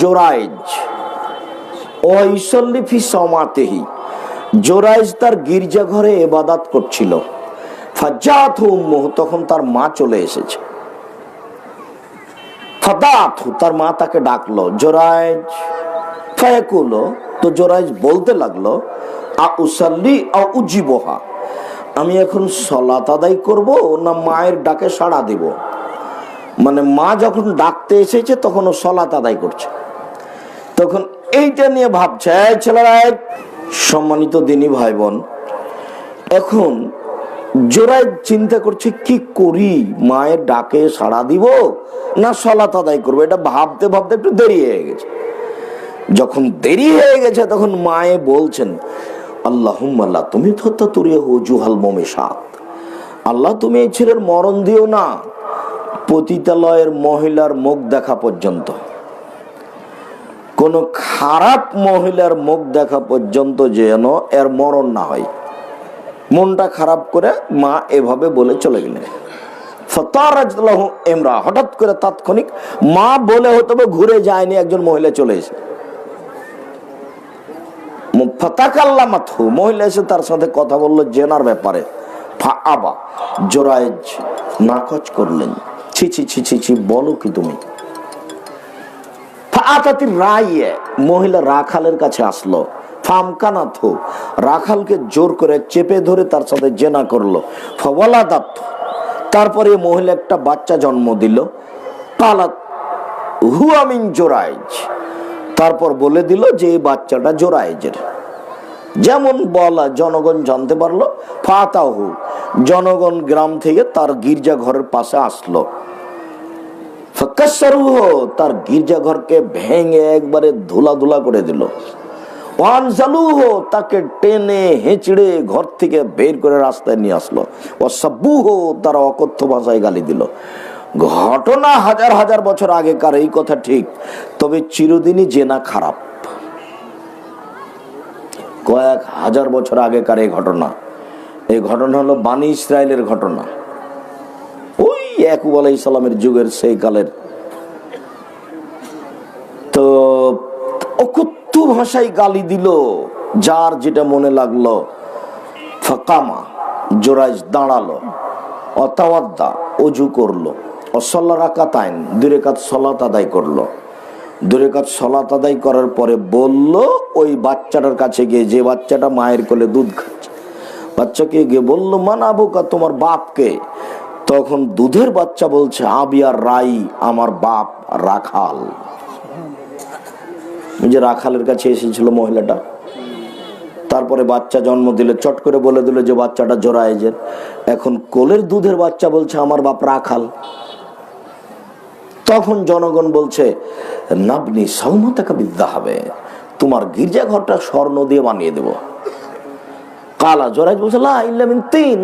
জোরাইজ। ও ইসল্লিফি সমাতেহি। জোরাইজ তার গির্জাঘরে এবাদাত করছিল। ফাজ্জাত উম্মুহ, তখন তার মা চলে এসেছে। ফাদাত তার মা তাকে ডাকলো, জোরাইজ। ফায়াকুলো, তো জোরাইজ বলতে লাগল আ উসাল্লি আ উজিবহা আমি এখন সলাত আদায় করব না মায়ের ডাকে সাড়া দেব? মানে মা যখন ডাকতে এসেছে তখন ও সলাত আদায় করছে। তখন এইটা নিয়ে ভাবছে, "এই ছেলেরা সম্মানিত দিনী ভাই বোন এখন জোড়ায় চিন্তা করছে কি করি? মায়ের ডাকে সাড়া দিব না সলাত আদায় করব? এটা ভাবতে ভাবতে একটু দেরি হয়ে গেছে। যখন দেরি হয়ে গেছে, তখন মায়ে বলছেন আল্লাহ তুমি তো তুরিয়ে আল্লাহ, তুমি এই ছেলের মরণ দিও না। পতিতালয়ের মহিলার মুখ দেখা পর্যন্ত। কোন খারাপ মহিলার মুখ দেখা পর্যন্ত যেন এর মরণ না হয়। মনটা খারাপ করে মা এভাবে বলে চলে গেলেন। ফতারাজলাহু এমরা হঠাৎ করে তাৎক্ষণিক মা বলে হয়তো বা ঘুরে যায়নি, একজন মহিলা চলে এসে। ফাতাকাল্লা মাথু মহিলা এসে তার সাথে কথা বলল জেনার ব্যাপারে। ফা আবা জোরাইজ নাকচ করলেন। ছি ছি ছি ছি ছি, বলো কি তুমি? ফাআতাতি রাইয়ে মহিলা রাখালের কাছে আসলো। ফামকানাথ, রাখালকে জোর করে চেপে ধরে তার সাথে জেনা করল। ফওয়ালাদাত, তারপরে মহিলা একটা বাচ্চা জন্ম দিল। পালাত হুয়ামিন জোরাইজ। তারপর বলে দিল যে, এই বাচ্চাটা জোরাইজের। যেমন বলা জনগণ জানতে পারল, ফাতাহু। জনগণ গ্রাম থেকে তার গির্জা ঘরের পাশে আসলো। ফাক্কাসারুহ তার গির্জাঘরকে ভেঙে একবারে ধুলা ধুলা করে দিল। তাকে টেনে হেঁচড়ে ঘর থেকে বের করে রাস্তায় নিয়ে আসলো। ও সাব্বুহ তারা অকথ্য ভাষায় গালি দিল। ঘটনা হাজার হাজার বছর আগেকার, এই কথা ঠিক। তবে চিরদিনই জেনা খারাপ। কয়েক হাজার বছর আগেকার এই ঘটনা। এই ঘটনা হলো বানি ইসরায়েলের ঘটনা। ওই একুব আলাই সালামের যুগের সেই কালের। তো অকুত্ত ভাষায় গালি দিল, যার যেটা মনে লাগল, ফাকামা জোরাইজ দাঁড়াল, অতাওয়াদ্দা, অজু করল, অসল্লা রাকাতাইন দুরেকাত সলাত আদায় করল। দুরেকাত সলাত আদায় করার পরে বলল, ওই বাচ্চাটার কাছে গিয়ে যে বাচ্চাটা মায়ের কোলে দুধ খাচ্ছে, বাচ্চাকে গিয়ে বলল, মানাবুকা, তোমার বাপকে তখন দুধের বাচ্চা বলছে আবিয়ার রাই, আমার বাপ রাখাল। যে রাখালের কাছে এসেছিল মহিলাটা। তারপরে বাচ্চা জন্ম দিলে, চট করে বলে দিল যে, বাচ্চাটা জোড়াইজের এখন কোলের দুধের বাচ্চা বলছে, আমার বাপ রাখাল। তখন জনগণ বলছে, নাবনি সৌমতাকা বিদ্যা হবে তোমার গির্জা ঘরটা স্বর্ণ দিয়ে বানিয়ে দেব। কালা জোরাইজ বলছে, লা ইল্লা মিন তিন।